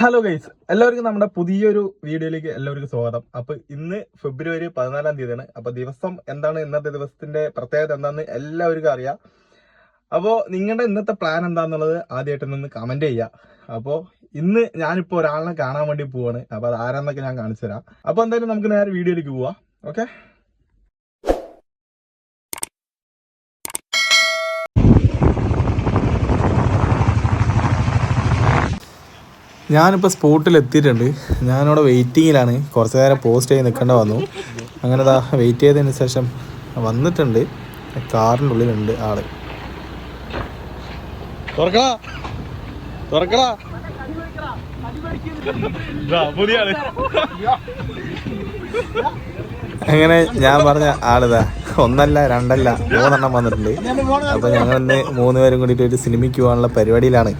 Hello guys എല്ലാവർക്കും നമ്മുടെ പുതിയൊരു വീഡിയോയിലേക്ക് എല്ലാവർക്കും സ്വാഗതം. അപ്പൊ ഇന്ന് ഫെബ്രുവരി പതിനാലാം തീയതിയാണ്. അപ്പൊ ദിവസം എന്താണ് ഇന്നത്തെ ദിവസത്തിന്റെ പ്രത്യേകത എന്താണെന്ന് എല്ലാവർക്കും അറിയാം. അപ്പോ നിങ്ങളുടെ ഇന്നത്തെ പ്ലാൻ എന്താന്നുള്ളത് ആദ്യമായിട്ട് നിന്ന് കമന്റ് ചെയ്യുക. അപ്പോ ഇന്ന് ഞാനിപ്പോ ഒരാളിനെ കാണാൻ വേണ്ടി പോവാണ്. അപ്പൊ അത് ആരാന്നൊക്കെ ഞാൻ കാണിച്ചു തരാം അപ്പൊ എന്തായാലും നമുക്ക് നേരെ വീഡിയോയിലേക്ക് പോവാം. ഓക്കെ ഞാനിപ്പോൾ സ്പോട്ടിൽ എത്തിയിട്ടുണ്ട് ഞാനിവിടെ വെയിറ്റിങ്ങിലാണ് കുറച്ച് നേരം പോസ്റ്റ് ചെയ്ത് നിൽക്കേണ്ട വന്നു. അങ്ങനെ ദാ വെയിറ്റ് ചെയ്തതിന് ശേഷം വന്നിട്ടുണ്ട്. കാറിന്റെ ഉള്ളിലുണ്ട് ആൾ. തുറക്കടാ. തുറക്കടാ. പുതിയ ആൾ. അങ്ങനെ ഞാൻ പറഞ്ഞ ആളിതാ. ഒന്നല്ല രണ്ടല്ല മൂന്നെണ്ണം വന്നിട്ടുണ്ട്. അപ്പൊ ഞങ്ങൾ ഇന്ന് മൂന്ന് പേരും കൂടിയിട്ട് ഒരു സിനിമയ്ക്ക് പോകാനുള്ള പരിപാടിയിലാണ്.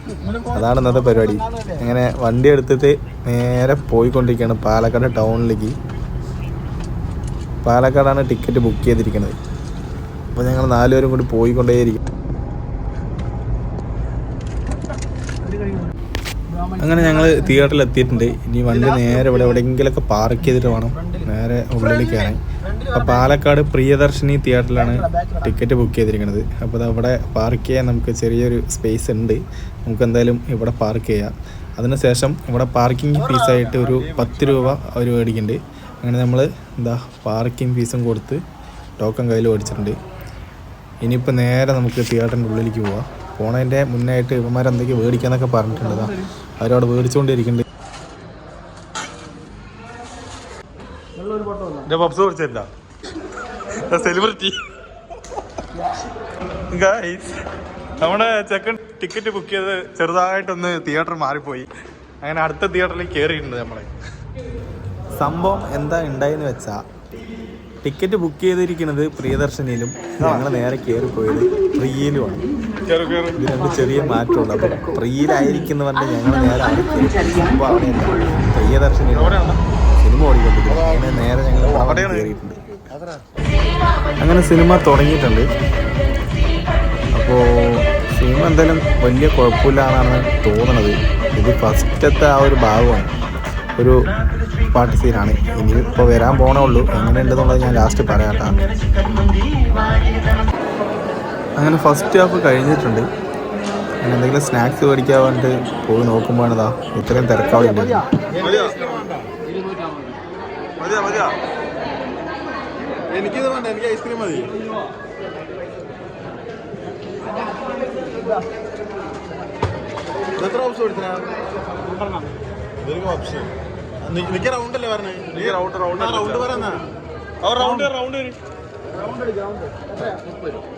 അതാണ് ഇന്നത്തെ പരിപാടി. അങ്ങനെ വണ്ടി എടുത്തിട്ട് നേരെ പോയിക്കൊണ്ടിരിക്കുകയാണ് പാലക്കാട് ടൗണിലേക്ക്. പാലക്കാടാണ് ടിക്കറ്റ് ബുക്ക് ചെയ്തിരിക്കുന്നത്. അപ്പോൾ ഞങ്ങൾ നാലുപേരും കൂടി പോയിക്കൊണ്ടേയിരിക്കും. അങ്ങനെ ഞങ്ങൾ തിയേറ്ററിൽ എത്തിയിട്ടുണ്ട് ഇനി വണ്ടി നേരെ ഇവിടെ എവിടെയെങ്കിലൊക്കെ പാർക്ക് ചെയ്തിട്ട് വേണം. നേരെ ഉള്ളിലേക്ക് കയറാൻ. അപ്പോൾ പാലക്കാട് പ്രിയദർശിനി തിയേറ്ററിലാണ് ടിക്കറ്റ് ബുക്ക് ചെയ്തിരിക്കുന്നത്. അപ്പോൾ അവിടെ പാർക്ക് ചെയ്യാൻ നമുക്ക് ചെറിയൊരു സ്പേസ് ഉണ്ട്. നമുക്ക് എന്തായാലും ഇവിടെ പാർക്ക് ചെയ്യാം. അതിനുശേഷം ഇവിടെ പാർക്കിംഗ് ഫീസായിട്ട് ഒരു പത്ത് രൂപ അവർ മേടിക്കുന്നുണ്ട്. അങ്ങനെ നമ്മൾ എന്താ പാർക്കിംഗ് ഫീസും കൊടുത്ത് ടോക്കൺ കയ്യിൽ മേടിച്ചിട്ടുണ്ട്. ഇനിയിപ്പോൾ നേരെ നമുക്ക് തിയേറ്ററിന്റെ ഉള്ളിലേക്ക് പോവാം. പോണതിന്റെ മുന്നായിട്ട് ഇവന്മാരെന്തൊക്കെ മേടിക്കാന്നൊക്കെ പറഞ്ഞിട്ടുണ്ട് അവരവിടെ മേടിച്ചുകൊണ്ടിരിക്കുന്നുണ്ട് സെലിബ്രിറ്റി നമ്മുടെ ചെക്കൻ ടിക്കറ്റ് ബുക്ക് ചെയ്ത് ചെറുതായിട്ടൊന്ന് തിയേറ്റർ മാറിപ്പോയി. അങ്ങനെ അടുത്ത തിയേറ്ററിൽ കയറിയിട്ടുണ്ട് നമ്മളെ. സംഭവം എന്താ ഉണ്ടായെന്ന് വെച്ചാ ടിക്കറ്റ് ബുക്ക് ചെയ്തിരിക്കുന്നത് പ്രിയദർശനിയിലും ഞങ്ങൾ നേരെ കയറിപ്പോയത് പോയത് പ്രിയയിലുമാണ്. ഇത് രണ്ട് ചെറിയ മാറ്റമുണ്ട് അപ്പൊ പറഞ്ഞാൽ ഞങ്ങൾ നേരെ അവിടെ കയറി. സംഭവം സിനിമ ഓടിക്കൊണ്ടിരിക്കുന്നത് അങ്ങനെ നേരെ ഞങ്ങൾ കയറിയിട്ടുണ്ട്. അങ്ങനെ സിനിമ തുടങ്ങിയിട്ടുണ്ട്. അപ്പോൾ സിനിമ എന്തായാലും വലിയ കുഴപ്പമില്ലാന്നാണ് തോന്നണത്. തോന്നുന്നത് ഇത് ഫസ്റ്റത്തെ ആ ഒരു ഭാഗമാണ്. ഒരു പാട്ട് സീനാണ്. ഇനി ഇപ്പോൾ വരാൻ പോണേ ഉള്ളൂ. എങ്ങനെയുണ്ടെന്നുള്ളത് ഞാൻ ലാസ്റ്റ് പറയാം കേട്ടോ. അങ്ങനെ ഫസ്റ്റ് ഹാഫ് കഴിഞ്ഞിട്ടുണ്ട്. അങ്ങനെ എന്തെങ്കിലും സ്നാക്സ് മേടിക്കാൻ വേണ്ടി പോയി നോക്കുമ്പോഴാണ് ഇതാ ഇത്രയും തിരക്കവിടെ ഉണ്ട് എനിക്കിത് വേണ്ട എനിക്ക് ഐസ്ക്രീം മതി. എത്ര ഓപ്ഷൻ കൊടുത്തിനാ ഓപ്ഷൻ നിക്ക് റൗണ്ട് അല്ലേ പറഞ്ഞേ? റൗണ്ട് റൗണ്ട് റൗണ്ട് പറയാ round round round ice cream ഇങ്ങോട്ട്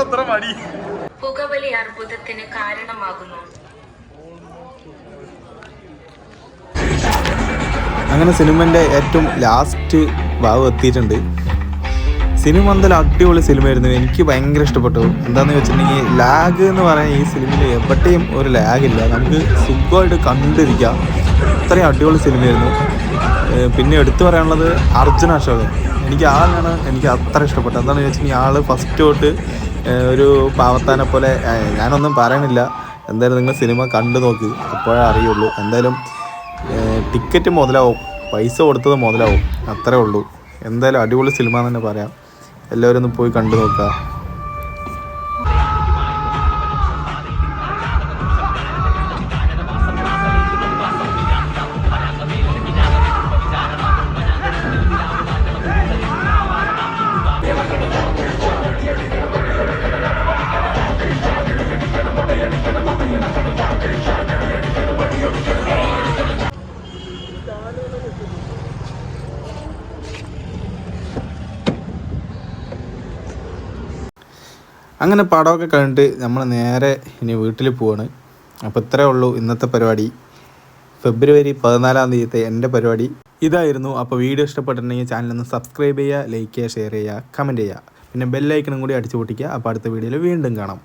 അത്ര മടി. പുകവലി അർബുദത്തിന് കാരണമാകുന്നു. അങ്ങനെ സിനിമന്റെ ഏറ്റവും ലാസ്റ്റ് ഭാഗം എത്തിയിട്ടുണ്ട്. സിനിമ എന്തായാലും അടിപൊളി സിനിമയായിരുന്നു. എനിക്ക് ഭയങ്കര ഇഷ്ടപ്പെട്ടു. എന്താണെന്ന് വെച്ചിട്ടുണ്ടെങ്കിൽ ലാഗ് എന്ന് പറയാൻ ഈ സിനിമയിൽ എവിടെയും ഒരു ലാഗില്ല നമുക്ക് സുഖമായിട്ട് കണ്ടിരിക്കാം. അത്രയും അടിപൊളി സിനിമയായിരുന്നു. പിന്നെ എടുത്തു പറയാനുള്ളത് അർജുന അശോകൻ. എനിക്ക് ആളാണ് എനിക്ക് അത്ര ഇഷ്ടപ്പെട്ടത്. എന്താണെന്ന് വെച്ചിട്ടുണ്ടെങ്കിൽ ആൾ ഫസ്റ്റ് തൊട്ട് ഒരു പാവത്താനെ പോലെ ഞാനൊന്നും പറയണില്ല. എന്തായാലും നിങ്ങൾ സിനിമ കണ്ടു നോക്ക്. അപ്പോഴേ അറിയുള്ളൂ. എന്തായാലും ടിക്കറ്റ് മുതലാവും. പൈസ കൊടുത്തത് മുതലാവും. അത്രേ ഉള്ളൂ. എന്തായാലും അടിപൊളി സിനിമ തന്നെ പറയാം. എല്ലാവരും ഒന്ന് പോയി കണ്ടു നോക്കുക. അങ്ങനെ പടമൊക്കെ കഴിഞ്ഞിട്ട് നമ്മൾ നേരെ ഇനി വീട്ടിൽ പോവാണ്. അപ്പോൾ ഇത്രേ ഉള്ളൂ ഇന്നത്തെ പരിപാടി. ഫെബ്രുവരി പതിനാലാം തീയതിയത്തെ എന്റെ പരിപാടി. ഇതായിരുന്നു. അപ്പോൾ വീഡിയോ ഇഷ്ടപ്പെട്ടിട്ടുണ്ടെങ്കിൽ ചാനലൊന്ന് സബ്സ്ക്രൈബ് ചെയ്യുക ലൈക്ക് ചെയ്യുക ഷെയർ ചെയ്യുക കമന്റ് ചെയ്യുക. പിന്നെ ബെല്ലൈക്കണും കൂടി അടിച്ചു പൊട്ടിക്കുക. അപ്പോൾ അടുത്ത വീഡിയോയിൽ വീണ്ടും കാണാം.